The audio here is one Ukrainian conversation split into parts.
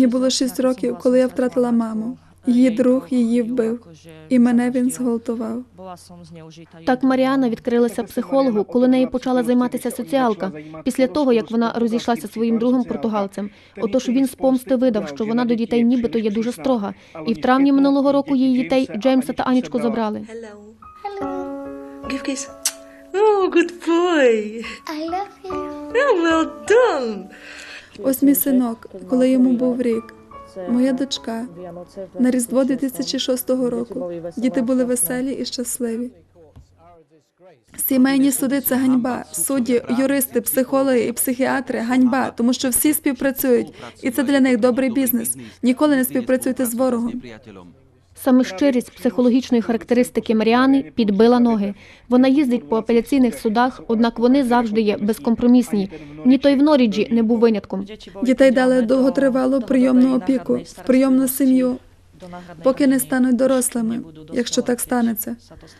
Мені було шість років, коли я втратила маму. Її друг її вбив, і мене він зґвалтував. Так Маріана відкрилася психологу, коли нею почала займатися соціалка, після того як вона розійшлася зі своїм другом португалцем. Отож він з помсти видав, що вона до дітей нібито є дуже строга. І в травні минулого року її дітей Джеймса та Анічку забрали. Oh, good boy. I love you. Oh, well done. Ось мій синок, коли йому був рік. Моя дочка на Різдво 2006 року. Діти були веселі і щасливі. Сімейні суди це ганьба. Судді, юристи, психологи і психіатри ганьба, тому що всі співпрацюють, і це для них добрий бізнес. Ніколи не співпрацюйте з ворогом. Саме щирість психологічної характеристики Маріани підбила ноги. Вона їздить по апеляційних судах, однак вони завжди є безкомпромісні. Ні той в Норіджі не був винятком. Дітей дали довготривалу прийомну опіку в прийомну сім'ю, поки не стануть дорослими, якщо так станеться.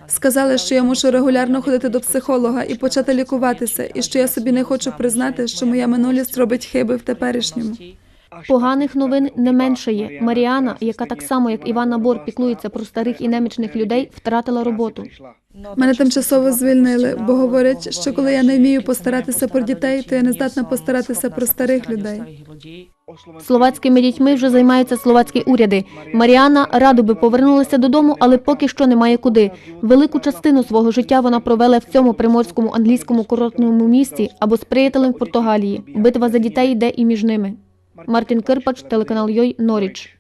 Сказали, що я мушу регулярно ходити до психолога і почати лікуватися, і що я собі не хочу признати, що моя минулість робить хиби в теперішньому. Поганих новин не менше є. Маріана, яка так само як Івана Бор піклується про старих і немічних людей, втратила роботу. Мене тимчасово звільнили, бо говорять, що коли я не вмію постаратися про дітей, то я не здатна постаратися про старих людей. Словацькими дітьми вже займаються словацькі уряди. Маріана радо би повернулася додому, але поки що немає куди. Велику частину свого життя вона провела в цьому приморському англійському курортному місті або з приятелем в Португалії. Битва за дітей йде і між ними. Мартін Кирпач, телеканал Йой, Норіч.